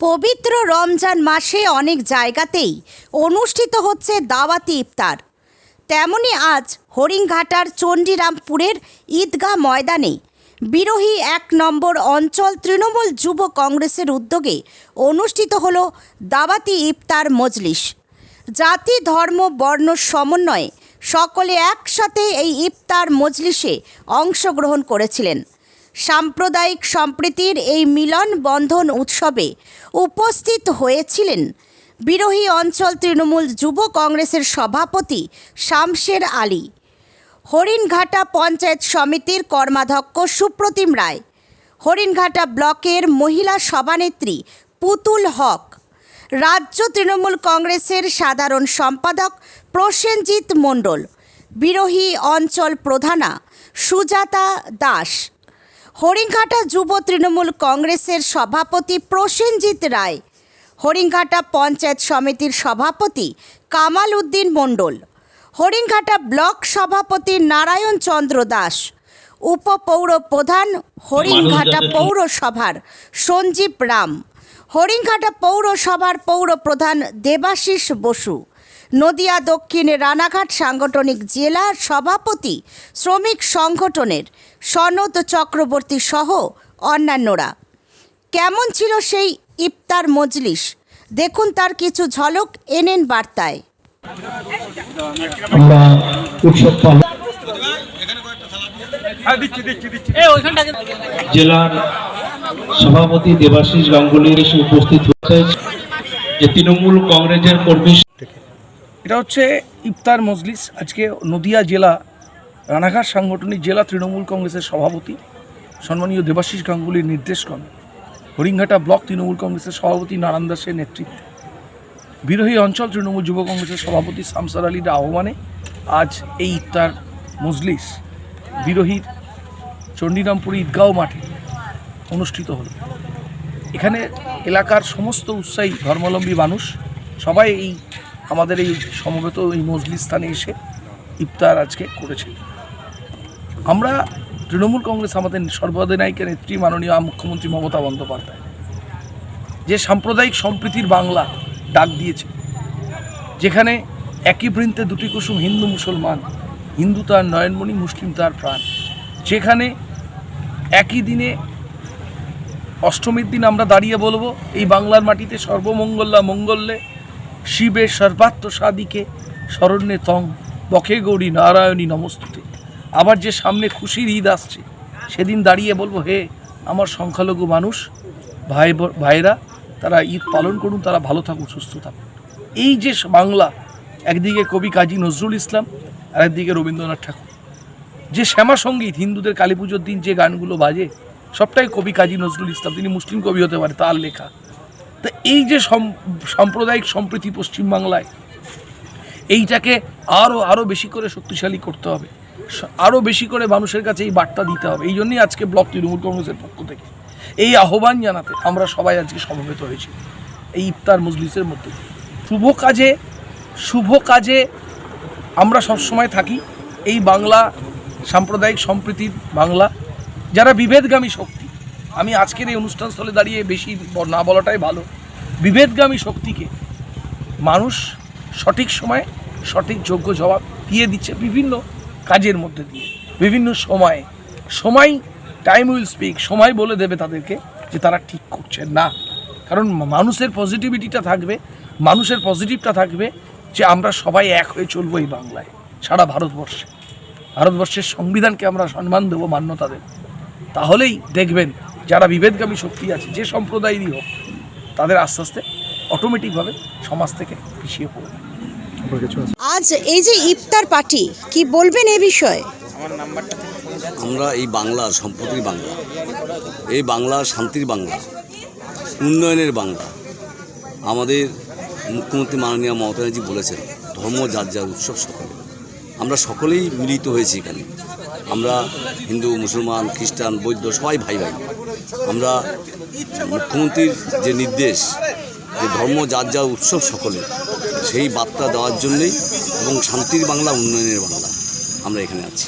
পবিত্র রমজান মাসে অনেক জায়গাতেই অনুষ্ঠিত হচ্ছে দাওয়াতি ইফতার। তেমনি আজ হরিণঘাটার চণ্ডীরামপুরের ঈদগাহ ময়দানে বিরোহী এক নম্বর অঞ্চল তৃণমূল যুব কংগ্রেসের উদ্যোগে অনুষ্ঠিত হল দাওয়াতি ইফতার মজলিস। জাতি, ধর্ম, বর্ণ, সমন্বয়ে সকলে একসাথে এই ইফতার মজলিসে অংশগ্রহণ করেছিলেন। সাম্প্রদায়িক সম্প্রীতির এই মিলন বন্ধন উৎসবে উপস্থিত হয়েছিলেন বিরোহী অঞ্চল তৃণমূল যুব কংগ্রেসের সভাপতি শামশের আলী, হরিণঘাটা পঞ্চায়েত সমিতির কর্মাধ্যক্ষ সুপ্রতিম রায়, হরিণঘাটা ব্লকের মহিলা সভানেত্রী পুতুল হক, রাজ্য তৃণমূল কংগ্রেসের সাধারণ সম্পাদক প্রসেনজিৎ মণ্ডল, বিরোহী অঞ্চল প্রধানা সুজাতা দাস হরিণঘাটা যুব তৃণমূল কংগ্রেসের সভাপতি প্রসেনজিৎ রায় হরিণঘাটা পঞ্চায়েত সমিতির সভাপতি কামাল উদ্দিন মণ্ডল হরিণঘাটা ব্লক সভাপতি নারায়ণ চন্দ্র দাস উপপৌর প্রধান হরিণঘাটা পৌরসভার সঞ্জীব রাম হরিণঘাটা পৌরসভার পৌর প্রধান দেবাশিস বসু নদিয়া দক্ষিণে রানাঘাট সাংগঠনিক জেলা সভাপতি শ্রমিক সংগঠনের সনদ চক্রবর্তী সহ অন্যান্যরা। কেমন ছিল সেই ইফতার মজলিস? দেখুন তার কিছু ঝলক এনেন বার্তায়। পালন জেলার সভাপতি দেবাশিস গাঙ্গুলির এসে উপস্থিত হয়েছে যে তৃণমূল কংগ্রেসের কর্মী এটা হচ্ছে ইফতার মজলিস। আজকে নদিয়া জেলা রানাঘাট সাংগঠনিক জেলা তৃণমূল কংগ্রেসের সভাপতি সম্মানীয় দেবাশিস গাঙ্গুলির নির্দেশক্রমে হরিঙ্ঘাটা ব্লক তৃণমূল কংগ্রেসের সভাপতি নারায়ণ দাসের নেতৃত্বে। বিরোহী অঞ্চল তৃণমূল যুব কংগ্রেসের সভাপতি শামসার আলীর আহ্বানে আজ এই ইফতার মজলিস বিরোহীর চণ্ডীরামপুর ঈদগাঁও মাঠে অনুষ্ঠিত হলো। এখানে এলাকার সমস্ত উৎসাহী ধর্মাবলম্বী মানুষ সবাই এই আমাদের এই সমবেত এই মজলিস স্থানে এসে ইফতার আজকে করেছে। আমরা তৃণমূল কংগ্রেস আমাদের সর্বাধিনায়িকা নেত্রী মাননীয় মুখ্যমন্ত্রী মমতা বন্দ্যোপাধ্যায়, যে সাম্প্রদায়িক সম্প্রীতির বাংলা ডাক দিয়েছে, যেখানে একই বৃন্তে দুটি কুসুম হিন্দু মুসলমান, হিন্দু তার নয়নমণি, মুসলিম তার প্রাণ, যেখানে একই দিনে অষ্টমীর দিন আমরা দাঁড়িয়ে বলব, এই বাংলার মাটিতে সর্বমঙ্গল্লা মঙ্গল্যে শিবের সর্বাত্ম সাদিকে, শরণ্যে তং, বখে গৌরী নারায়ণী নমস্তুতে। আবার যে সামনে খুশির ঈদ আসছে, সেদিন দাঁড়িয়ে বলব, হে, আমার সংখ্যালঘু মানুষ, ভাই ভাইরা তারা ঈদ পালন করুন, তারা ভালো থাকুন, সুস্থ থাকুন। এই যে বাংলা, একদিকে কবি কাজী নজরুল ইসলাম আর একদিকে রবীন্দ্রনাথ ঠাকুর। যে শ্যামা সংগীত, হিন্দুদের কালী পুজোর দিন যে গানগুলো বাজে, সবটাই কবি কাজী নজরুল ইসলাম, তিনি মুসলিম কবি হতে পারে, তার লেখা। তা এই যে সাম্প্রদায়িক সম্প্রীতি পশ্চিমবাংলায়, এইটাকে আরও আরও বেশি করে শক্তিশালী করতে হবে। আরও বেশি করে মানুষের কাছে এই বার্তা দিতে হবে। এই জন্যই আজকে ব্লক তৃণমূল কংগ্রেসের পক্ষ থেকে এই আহ্বান জানাতে আমরা সবাই আজকে সমবেত হয়েছি এই ইফতার মজলিসের মধ্যে। শুভ কাজে শুভ কাজে আমরা সবসময় থাকি। এই বাংলা সাম্প্রদায়িক সম্প্রীতির বাংলা। যারা বিভেদগামী শক্তি আমি আজকের এই অনুষ্ঠানস্থলে দাঁড়িয়ে বেশি না বলাটাই ভালো। বিভেদগামী শক্তিকে মানুষ সঠিক সময়ে সঠিক যোগ্য জবাব দিয়ে দিচ্ছে বিভিন্ন কাজের মধ্যে দিয়ে, বিভিন্ন সময়ে। সময় টাইম উইল স্পিক সময় বলে দেবে তাদেরকে যে তারা ঠিক করছে না। কারণ মানুষের পজিটিভিটিটা থাকবে, মানুষের পজিটিভটা থাকবে যে আমরা সবাই এক হয়ে চলবো এই বাংলায়, সারা ভারতবর্ষে। ভারতবর্ষের সংবিধানকে আমরা সম্মান দেবো মান্যতা দেব। তাহলেই দেখবেন যারা বিভেদগামী শক্তি আছে যে সম্প্রদায়েরই হোক তাদের আস্তে আস্তে অটোমেটিকভাবে সমাজ থেকে পিছিয়ে পড়বে আজ এই যে ইফতার পার্টি কি বলবেন এ বিষয়ে? আমরা এই বাংলা সম্পত্তির বাংলা এই বাংলা শান্তির বাংলা উন্নয়নের বাংলা আমাদের মুখ্যমন্ত্রী মাননীয় মমতা ব্যানার্জি বলেছেন ধর্ম যার যার উৎসব সকলে। আমরা সকলেই মিলিত হয়েছি এখানে। আমরা হিন্দু মুসলমান খ্রিস্টান বৌদ্ধ সবাই ভাই ভাই আমরা মুখ্যমন্ত্রীর যে নির্দেশ, যে ধর্ম, যার যা উৎসব সকলে সেই বার্তা দেওয়ার জন্যেই এবং শান্তির বাংলা, উন্নয়নের বাংলা আমরা এখানে আছি।